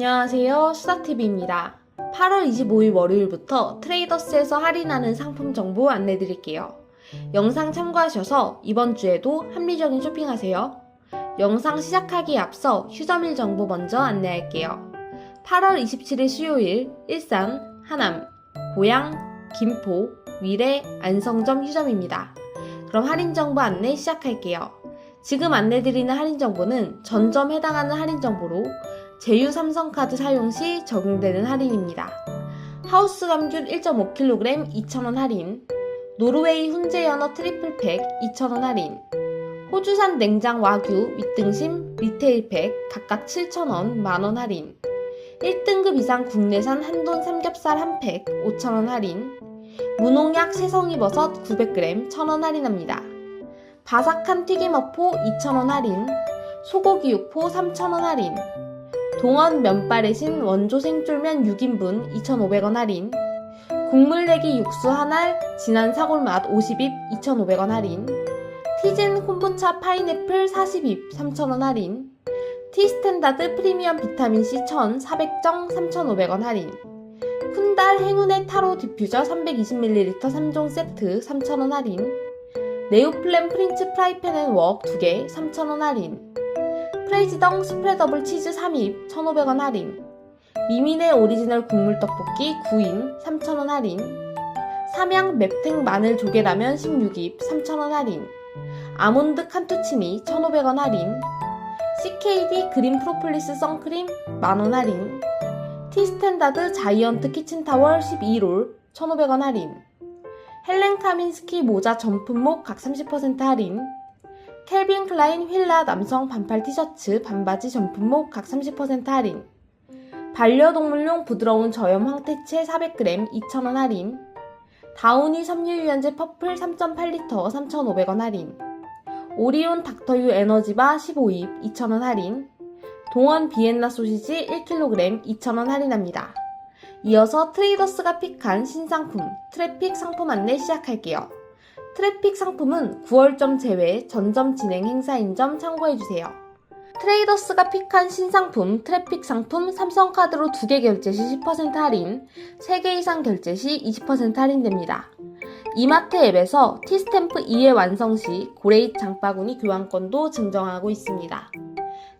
안녕하세요. 수다TV입니다. 8월 25일 월요일부터 트레이더스에서 할인하는 상품 정보 안내드릴게요. 영상 참고하셔서 이번 주에도 합리적인 쇼핑하세요. 영상 시작하기에 앞서 휴점일 정보 먼저 안내할게요. 8월 27일 수요일 일산, 하남, 고양, 김포, 위례, 안성점 휴점입니다. 그럼 할인 정보 안내 시작할게요. 지금 안내드리는 할인 정보는 전점 해당하는 할인 정보로 제휴 삼성카드 사용 시 적용되는 할인입니다. 하우스 감귤 1.5kg 2,000원 할인, 노르웨이 훈제 연어 트리플팩 2,000원 할인, 호주산 냉장 와규 윗등심 리테일 팩 각각 7,000원 만원 할인, 1등급 이상 국내산 한돈 삼겹살 한 팩 5,000원 할인, 무농약 새송이 버섯 900g 1,000원 할인합니다. 바삭한 튀김어포 2,000원 할인, 소고기 육포 3,000원 할인, 동원 면발 의 신 원조 생쫄면 6인분 2,500원 할인, 국물 내기 육수 한 알 진한 사골맛 50입 2,500원 할인, 티젠 콤보차 파인애플 40입 3,000원 할인, 티스탠다드 프리미엄 비타민C 1000 400정 3,500원 할인, 쿤달 행운의 타로 디퓨저 320ml 3종 세트 3,000원 할인, 네오플랜 프린츠 프라이팬 앤웍 2개 3,000원 할인, 프레이지덩 스프레더블 치즈 3입 1,500원 할인, 미미네 오리지널 국물 떡볶이 9인 3,000원 할인, 삼양 맵탱 마늘 조개라면 16입 3,000원 할인, 아몬드 칸투치니 1,500원 할인, CKD 그린 프로폴리스 선크림 만원 할인, 티스탠다드 자이언트 키친타월 12롤 1,500원 할인, 헬렌 카민스키 모자 전품목 각 30% 할인, 켈빈 클라인 휠라 남성 반팔 티셔츠 반바지 전품목 각 30% 할인, 반려동물용 부드러운 저염 황태채 400g 2,000원 할인, 다우니 섬유유연제 퍼플 3.8리터 3,500원 할인, 오리온 닥터유 에너지바 15입 2,000원 할인, 동원 비엔나 소시지 1kg 2,000원 할인합니다. 이어서 트레이더스가 픽한 신상품, 트래픽 상품 안내 시작할게요. 트래픽 상품은 9월점 제외 전점 진행 행사인 점 참고해주세요. 트레이더스가 픽한 신상품, 트래픽 상품 삼성카드로 2개 결제 시 10% 할인, 3개 이상 결제 시 20% 할인됩니다. 이마트 앱에서 티스탬프 2회 완성 시 고레잇 장바구니 교환권도 증정하고 있습니다.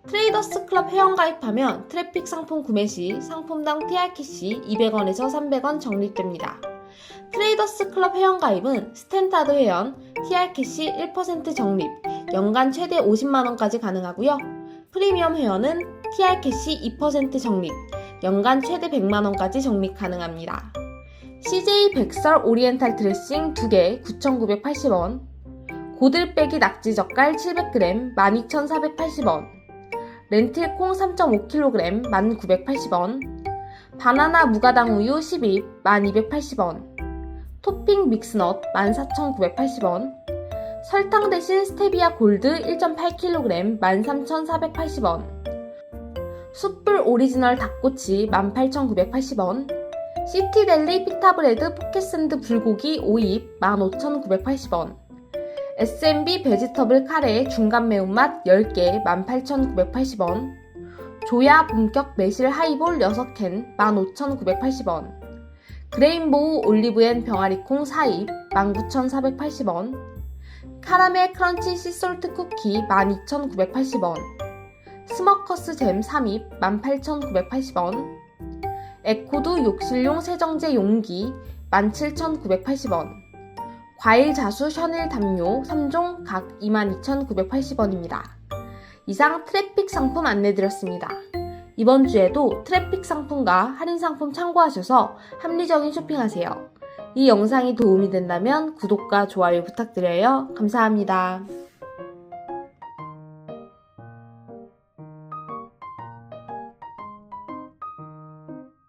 트레이더스 클럽 회원 가입하면 트래픽 상품 구매 시 상품당 TRKC 200원에서 300원 적립됩니다. 트레이더스 클럽 회원가입은 스탠다드 회원, TRKC 1% 적립, 연간 최대 50만원까지 가능하고요. 프리미엄 회원은 TRKC 2% 적립, 연간 최대 100만원까지 적립 가능합니다. CJ 백설 오리엔탈 드레싱 2개 9,980원, 고들빼기 낙지 젓갈 700g 12,480원, 렌틸콩 3.5kg 1,980원, 바나나 무가당 우유 10입 1,280원, 토핑 믹스넛 14,980원, 설탕 대신 스테비아 골드 1.8kg 13,480원, 숯불 오리지널 닭꼬치 18,980원, 시티델리 피타브레드 포켓샌드 불고기 5입 15,980원, S&B 베지터블 카레 중간 매운맛 10개 18,980원, 조야 본격 매실 하이볼 6캔 15,980원, 그레인보우 올리브앤 병아리콩 4입 19,480원, 카라멜 크런치 씨솔트 쿠키 12,980원, 스머커스 잼 3입 18,980원, 에코두 욕실용 세정제 용기 17,980원, 과일 자수 셔넬 담요 3종 각 22,980원입니다. 이상 트래픽 상품 안내드렸습니다. 이번 주에도 트래픽 상품과 할인 상품 참고하셔서 합리적인 쇼핑하세요. 이 영상이 도움이 된다면 구독과 좋아요 부탁드려요. 감사합니다.